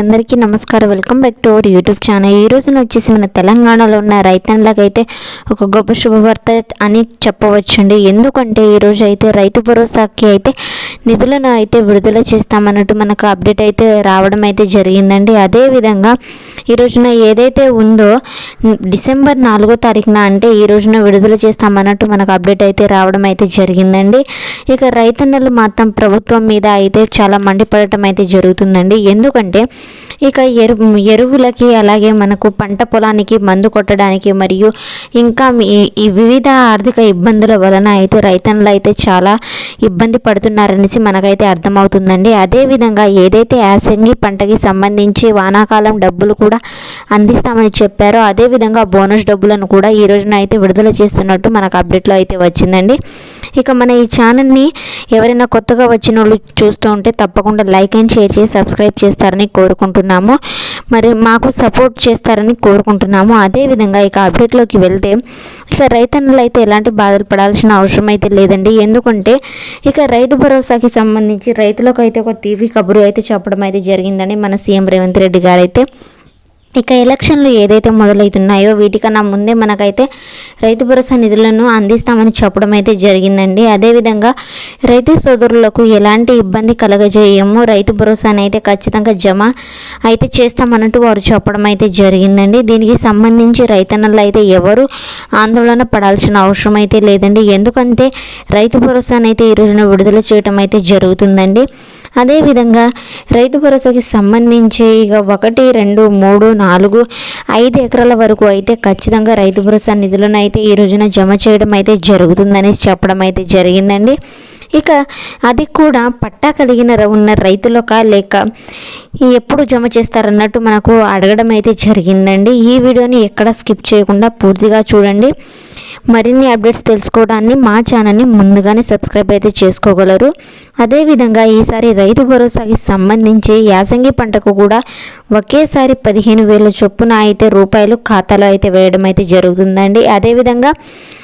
అందరికీ నమస్కారం. Welcome back to our YouTube channel ఈ రోజున వచ్చేసి మన తెలంగాణలో ఉన్న రైతన్లకైతే ఒక గొప్ప శుభవార్త అని చెప్పవచ్చండి. ఎందుకంటే ఈరోజు అయితే రైతు భరోసాకి అయితే నిధులను అయితే విడుదల చేస్తామన్నట్టు మనకు అప్డేట్ అయితే రావడం అయితే జరిగిందండి. అదేవిధంగా ఈ రోజున ఏదైతే ఉందో డిసెంబర్ నాలుగో తారీఖున అంటే ఈ రోజున విడుదల చేస్తామన్నట్టు మనకు అప్డేట్ అయితే రావడం అయితే జరిగిందండి. ఇక రైతన్నలు మాత్రం ప్రభుత్వం మీద అయితే చాలా మండిపడటం అయితే జరుగుతుందండి. ఎందుకంటే ఇక ఎరు ఎరువులకి అలాగే మనకు పంట పొలానికి మందు కొట్టడానికి మరియు ఇంకా ఈ- వివిధ ఆర్థిక ఇబ్బందుల వలన అయితే రైతన్నలు అయితే చాలా ఇబ్బంది అనేసి మనకైతే అర్థమవుతుందండి. అదేవిధంగా ఏదైతే యాసంగి పంటకి సంబంధించి వానాకాలం డబ్బులు కూడా అందిస్తామని చెప్పారో అదేవిధంగా బోనస్ డబ్బులను కూడా ఈ రోజున అయితే విడుదల చేస్తున్నట్టు మనకు అప్డేట్లో అయితే వచ్చిందండి. ఇక మన ఈ ఛానల్ని ఎవరైనా కొత్తగా వచ్చిన వాళ్ళు చూస్తూ ఉంటే తప్పకుండా లైక్ అండ్ షేర్ చేసి సబ్స్క్రైబ్ చేస్తారని కోరుకుంటున్నాము. మరి మాకు సపోర్ట్ చేస్తారని కోరుకుంటున్నాము. అదేవిధంగా ఇక అప్డేట్లోకి వెళ్తే ఇక రైతన్నులు అయితే ఎలాంటి బాధలు పడాల్సిన అవసరం అయితే లేదండి. ఎందుకంటే ఇక రైతు భరోసా భరోసాకి సంబంధించి రైతులకు అయితే ఒక టీవీ కబురు అయితే చెప్పడం అయితే జరిగిందని మన సీఎం రేవంత్ రెడ్డి గారు అయితే ఇక ఎలక్షన్లు ఏదైతే మొదలవుతున్నాయో వీటికన్నా ముందే మనకైతే రైతు భరోసా నిధులను అందిస్తామని చెప్పడం అయితే జరిగిందండి. అదేవిధంగా రైతు సోదరులకు ఎలాంటి ఇబ్బంది కలగజేయము? రైతు భరోసాని అయితే ఖచ్చితంగా జమ అయితే చేస్తామన్నట్టు వారు చెప్పడం అయితే జరిగిందండి. దీనికి సంబంధించి రైతన్నలు అయితే ఎవరు ఆందోళన పడాల్సిన అవసరం అయితే లేదండి. ఎందుకంటే రైతు భరోసానైతే అయితే ఈ రోజున విడుదల చేయడం అయితే జరుగుతుందండి. అదేవిధంగా రైతు భరోసాకి సంబంధించి ఇక ఒకటి రెండు మూడు నాలుగు ఐదు ఎకరాల వరకు అయితే ఖచ్చితంగా రైతు భరోసా నిధులను అయితే ఈ రోజున జమ చేయడం అయితే జరుగుతుందని చెప్పడం అయితే జరిగిందండి. ఇక అది కూడా పట్టా కలిగిన ఉన్న రైతులక లేక ఎప్పుడు జమ చేస్తారన్నట్టు మనకు అడగడం అయితే జరిగిందండి. ఈ వీడియోని ఎక్కడ స్కిప్ చేయకుండా పూర్తిగా చూడండి. మరిన్ని అప్డేట్స్ తెలుసుకోవడాన్ని మా ఛానల్ని ముందుగానే సబ్స్క్రైబ్ అయితే చేసుకోగలరు. అదేవిధంగా ఈసారి రైతు భరోసాకి సంబంధించి యాసంగి పంటకు కూడా ఒకేసారి పదిహేను వేల చొప్పున అయితే రూపాయలు ఖాతాలో అయితే వేయడం అయితే జరుగుతుందండి. అదేవిధంగా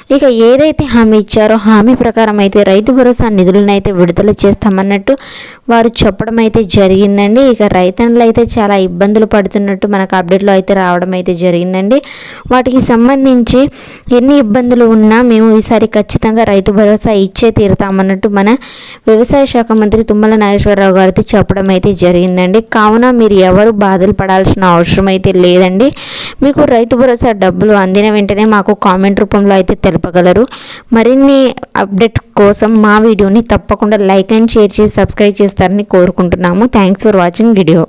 ఇక ఏదైతే హామీ ఇచ్చారో హామీ ప్రకారం అయితే రైతు భరోసా నిధులను అయితే విడుదల చేస్తామన్నట్టు వారు చెప్పడం అయితే జరిగిందండి. ఇక రైతన్నులు అయితే చాలా ఇబ్బందులు పడుతున్నట్టు మనకు అప్డేట్లో అయితే రావడం అయితే జరిగిందండి. వాటికి సంబంధించి ఎన్ని ఇబ్బందులు ఉన్నా మేము ఈసారి ఖచ్చితంగా రైతు భరోసా ఇచ్చే తీరుతామన్నట్టు మన వ్యవసాయ శాఖ మంత్రి తుమ్మల నాగేశ్వరరావు గారితో చెప్పడం అయితే జరిగిందండి. కావున మీరు ఎవరు బాధలు పడాల్సిన అవసరం అయితే లేదండి. మీకు రైతు భరోసా డబ్బులు అందిన వెంటనే మాకు కామెంట్ రూపంలో అయితే జరపగలరు. మరిన్ని అప్డేట్ కోసం మా వీడియోని తప్పకుండా లైక్ అండ్ షేర్ చేసి సబ్స్క్రైబ్ చేస్తారని కోరుకుంటున్నాము. Thanks for watching video